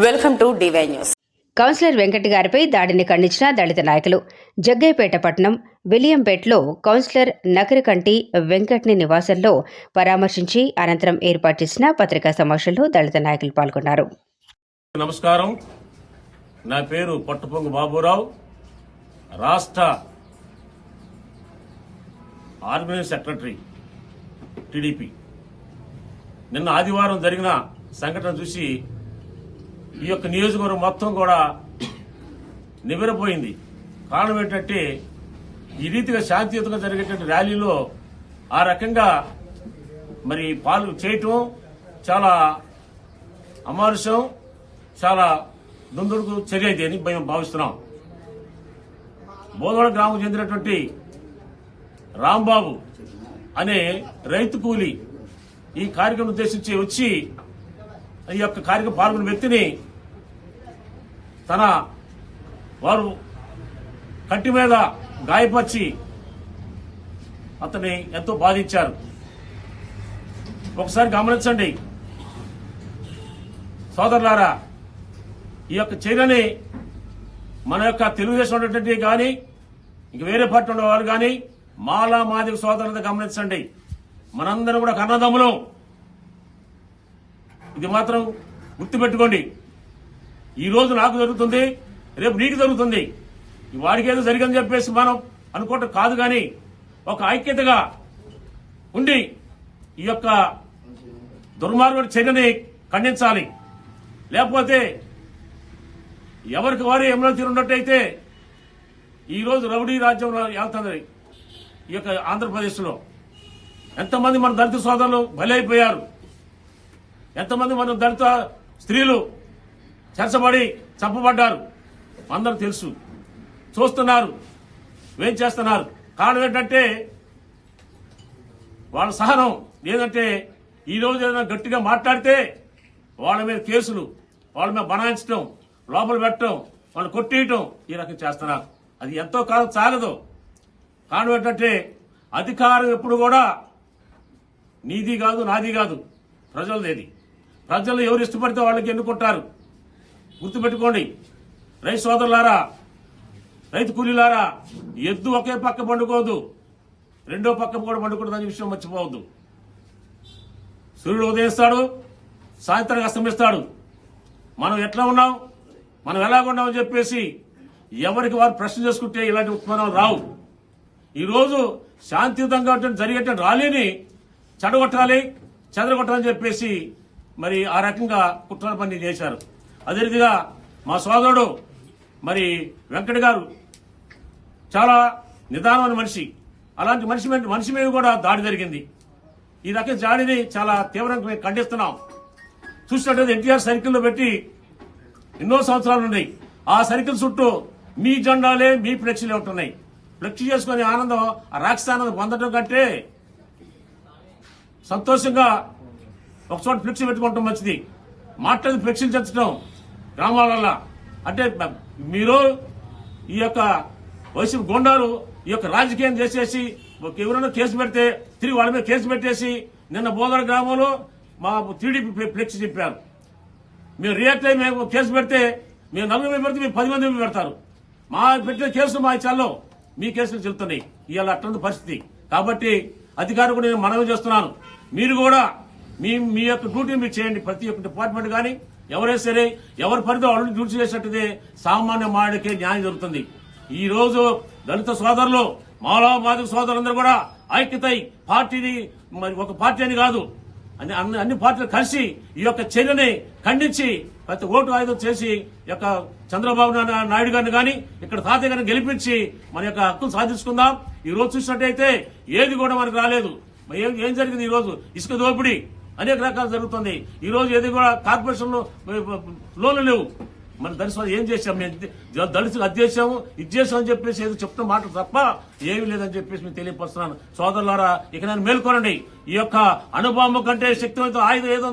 Welcome to D Y news councillor Venkat గారిపై దాడిని ఖండించిన దళిత నాయకులు జగ్గయ్యపేట పట్టణం విలియంపేట్లో కౌన్సిలర్ నకరికంటి వెంకట్ని నివాసంలో పరామర్శించి అనంతరం ఏర్పాటు చేసిన పత్రికా సమావేశంలో దళిత నాయకులు పాల్గొన్నారు. నమస్కారం. నా పేరు పట్టుపొంగు బాబురావు. రాష్ట్ర ఆర్గనైజ్ సెక్రటరీ టీడీపీ. నిన్న ఆదివారం జరిగిన సంఘటన చూసి ఈ యొక్క నియోజకవర్గం మొత్తం కూడా నివ్వెరపోయింది. కారణం ఏంటంటే ఈ రీతిగా శాంతియుతంగా జరిగేటువంటి ర్యాలీలో ఆ రకంగా మరి పాలు చేయటం చాలా అమానుషం చాలా దుందుడుకు చర్యది అని మేము భావిస్తున్నాం. బోధవాడ గ్రామం చెందినటువంటి రాంబాబు అనే రైతు కూలి ఈ కార్యక్రమం ఉద్దేశించి వచ్చి ఈ యొక్క కార్యక్రమం పాల్గొన్న వ్యక్తిని తన వారు కంటి మీద గాయపరిచి అతన్ని ఎంతో బాధించారు. ఒకసారి గమనించండి. సోదరులారా ఈ యొక్క చర్యని మన యొక్క తెలుగుదేశం ఉన్నటువంటి కానీ ఇంక వేరే పార్టీ ఉండేవారు కానీ మాలా మాదిక సోదరులతో గమనించండి. మనందరం కూడా కన్నదమ్ములం. ఇది మాత్రం గుర్తుపెట్టుకోండి. ఈ రోజు నాకు జరుగుతుంది రేపు నీకు జరుగుతుంది. ఈ వాడికి ఏదో జరిగిందని చెప్పేసి మనం అనుకోవటం కాదు కానీ ఒక ఐక్యతగా ఉండి ఈ యొక్క దుర్మార్గుడి చర్యని ఖండించాలి. లేకపోతే ఎవరికి వారు ఎమ్మెల్యే తీరున్నట్టయితే ఈరోజు రౌడీ రాజ్యంలో వెళ్తుంది ఈ యొక్క ఆంధ్రప్రదేశ్లో. ఎంతమంది మన దళిత సోదరులు బలైపోయారు. ఎంతమంది మన దళిత స్త్రీలు చర్చబడి చంపబడ్డారు. అందరూ తెలుసు. చూస్తున్నారు. ఏం చేస్తున్నారు? కారణం ఏంటంటే వాళ్ళ సహనం లేదంటే ఈ రోజు ఏదైనా గట్టిగా మాట్లాడితే వాళ్ళ మీద కేసులు వాళ్ళ మీద బనాయించడం లోపల పెట్టడం వాళ్ళు కొట్టేయటం ఈ రకం చేస్తున్నారు. అది ఎంతో కాలం చాలదు. కారణం ఏంటంటే అధికారం ఎప్పుడు కూడా నీది కాదు నాది కాదు. ప్రజలదేది ప్రజలు ఎవరు ఇష్టపడితే వాళ్ళకి ఎన్నుకుంటారు? గుర్తుపెట్టుకోండి. రైతు సోదరులారా రైతు కూలీలారా ఎద్దు ఒకే పక్క పండుకోదు. రెండో పక్క కూడా పండుకూడదు అనే విషయం మర్చిపోవద్దు. సూర్యుడు ఉదయిస్తాడు సాయంత్రం అస్తమిస్తాడు మనం ఎట్లా ఉన్నాం? మనం ఎలాగున్నామని చెప్పేసి ఎవరికి వారు ప్రశ్న చేసుకుంటే ఇలాంటి ఉత్పన్నాలు రావు. ఈరోజు శాంతియుతంగా జరిగేట ర్యాలీని చెడగొట్టాలి చెదరగొట్టాలని చెప్పేసి మరి ఆ రకంగా కుట్రల పని చేశారు. అదే రీతిగా మా సోదరుడు మరి వెంకట గారు చాలా నిదానమైన మనిషి. అలాంటి మనిషి మనిషి మీద కూడా దాడి జరిగింది. ఈ రకం దాడిని చాలా తీవ్రంగా మేము ఖండిస్తున్నాం. చూసినట్టయితే ఎన్టీఆర్ సర్కిల్లో పెట్టి ఎన్నో సంవత్సరాలు ఉన్నాయి. ఆ సర్కిల్ చుట్టూ మీ జెండాలే మీ ఫ్లెక్సీలే ఉంటున్నాయి. ఫ్లెక్సీ చేసుకునే ఆనందం ఆ ఆనందం పొందడం కంటే సంతోషంగా ఒక చోట ఫ్లెక్సీ పెట్టుకోవటం మంచిది. మాట్లాడి ఫ్లెక్సీలు చచ్చడం గ్రామాలల్లో అంటే మీరు ఈ యొక్క వైసీపీ గుండాలు ఈ యొక్క రాజకీయం చేసేసి ఎవరైనా కేసు పెడితే తిరిగి వాళ్ళ మీద కేసు పెట్టేసి నిన్న బోదర గ్రామంలో మా టీడీపీ ఫ్లెక్సీ చెప్పారు. మేము రియాక్ట్ అయ్యి మేము కేసు పెడితే మేము నలుగురు మీద పెడితే మేము పది మంది మీద పెడతారు. మా పెట్టిన కేసులు మా చాల్లో మీ కేసులు చెల్తున్నాయి ఇవాళ అట్లాంటి పరిస్థితి. కాబట్టి అధికారులకు కూడా నేను మనవి చేస్తున్నాను. మీరు కూడా మీ మీ యొక్క డ్యూటీ మీరు చేయండి. ప్రతి ఒక్క డిపార్ట్మెంట్ కానీ ఎవరైనా సరే ఎవరి పరిధి వాళ్ళు డ్యూటీ చేసినట్టుదే సామాన్య మానవుడికే న్యాయం జరుగుతుంది. ఈ రోజు దళిత సోదరులు మానవవాదిక సోదరులందరూ కూడా ఐక్యతై పార్టీని మరి ఒక పార్టీ అని కాదు అన్ని అన్ని అన్ని పార్టీలు కలిసి ఈ యొక్క చర్యని ఖండించి ప్రతి ఓటు ఆయుధం చేసి యొక్క చంద్రబాబు నాయుడు గారిని గాని ఇక్కడ తాతయ్య గారిని గెలిపించి మన యొక్క హక్కును సాధించుకుందాం. ఈ రోజు చూసినట్టయితే ఏది కూడా మనకు రాలేదు. ఏం ఏం జరిగింది ఈ రోజు? ఇసుక దోపిడీ. అనేక రకాలు జరుగుతుంది. ఈ రోజు ఏది కూడా కార్పొరేషన్లో లోన్లు లేవు. మన దళితులు ఏం చేశాం? మేము దళితులు అది చేశాము ఇది చేశాం అని చెప్పేసి ఏదో చెప్తున్న మాట తప్ప ఏమీ లేదని చెప్పేసి మేము తెలియపరుస్తున్నాను. సోదరులారా ఇక నేను మేల్కొనండి. ఈ యొక్క అనుభవం కంటే శక్తివంతం ఆయుధం ఏదో